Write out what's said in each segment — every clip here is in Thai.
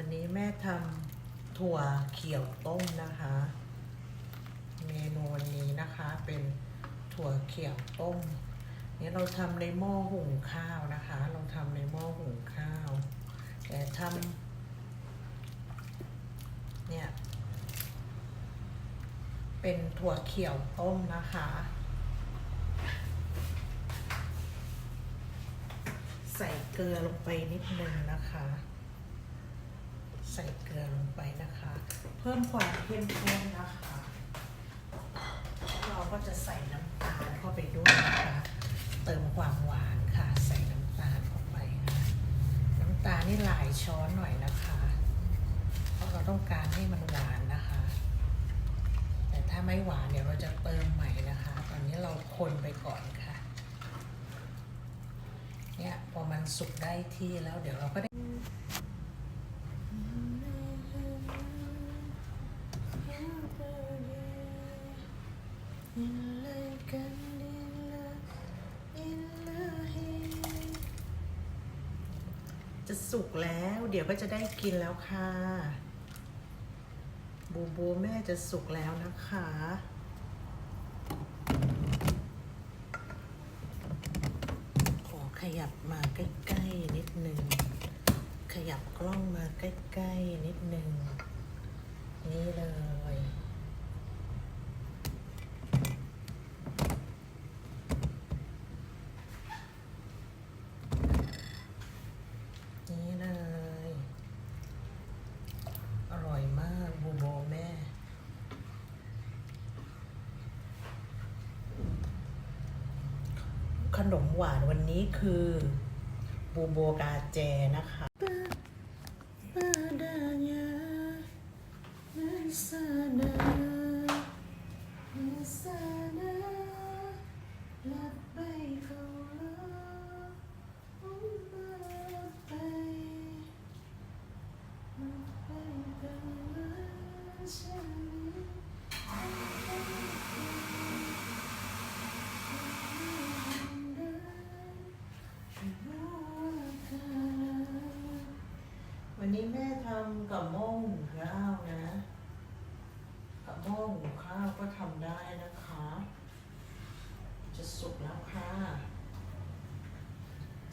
วันนี้แม่ทำถั่วเขียวต้มนะคะ เมนูวันนี้นะคะเป็นถั่วเขียวต้มเนี่ยเราทำในหม้อหุงข้าวนะคะ เราทำในหม้อหุงข้าว แต่ทำเนี่ย เป็นถั่วเขียวต้มนะคะ ใส่เกลือลงไปนิดนึงนะคะ ส่เกลือลงไปนะคะ เพิ่มความเข้มข้นนะคะ เราก็จะใส่น้ำตาลเข้าไปด้วยนะคะเติมความหวานค่ะใส่น้ำตาลเข้าไปค่ะน้ำตาลนี่หลายช้อนหน่อยนะคะ เพราะเราต้องการให้มันหวานนะคะ แต่ถ้าไม่หวานเดี๋ยวเราจะเติมใหม่นะคะ ตอนนี้เราคนไปก่อนค่ะเนี่ยพอมันสุกได้ที่แล้วเดี๋ยวเราก็ได้ จะสุกแล้ว เดี๋ยวก็จะได้กินแล้วค่ะ บูบูแม่จะสุกแล้วนะคะขอขยับมาใกล้ๆนิดนึง ขยับกล้องมาใกล้ๆนิดนึง นี่เลย นี่เลย อร่อยมากบูโบแม่ ขนมหวานวันนี้คือบูโบกาแจนะคะ วันนี้แม่ทำกับม้องข้าวนะกับม้องข้าวก็ทำได้นะคะ จะสุกแล้วค่ะ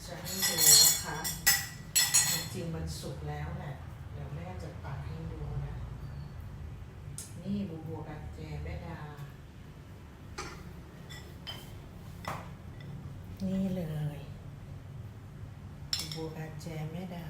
จะให้ดูนะคะ จริงๆมันสุกแล้วแหละ เดี๋ยวแม่จะตัดให้ดูนะ นี่บัวกับแจแม่ดา นี่เลยบูบัวกับแจแม่ดา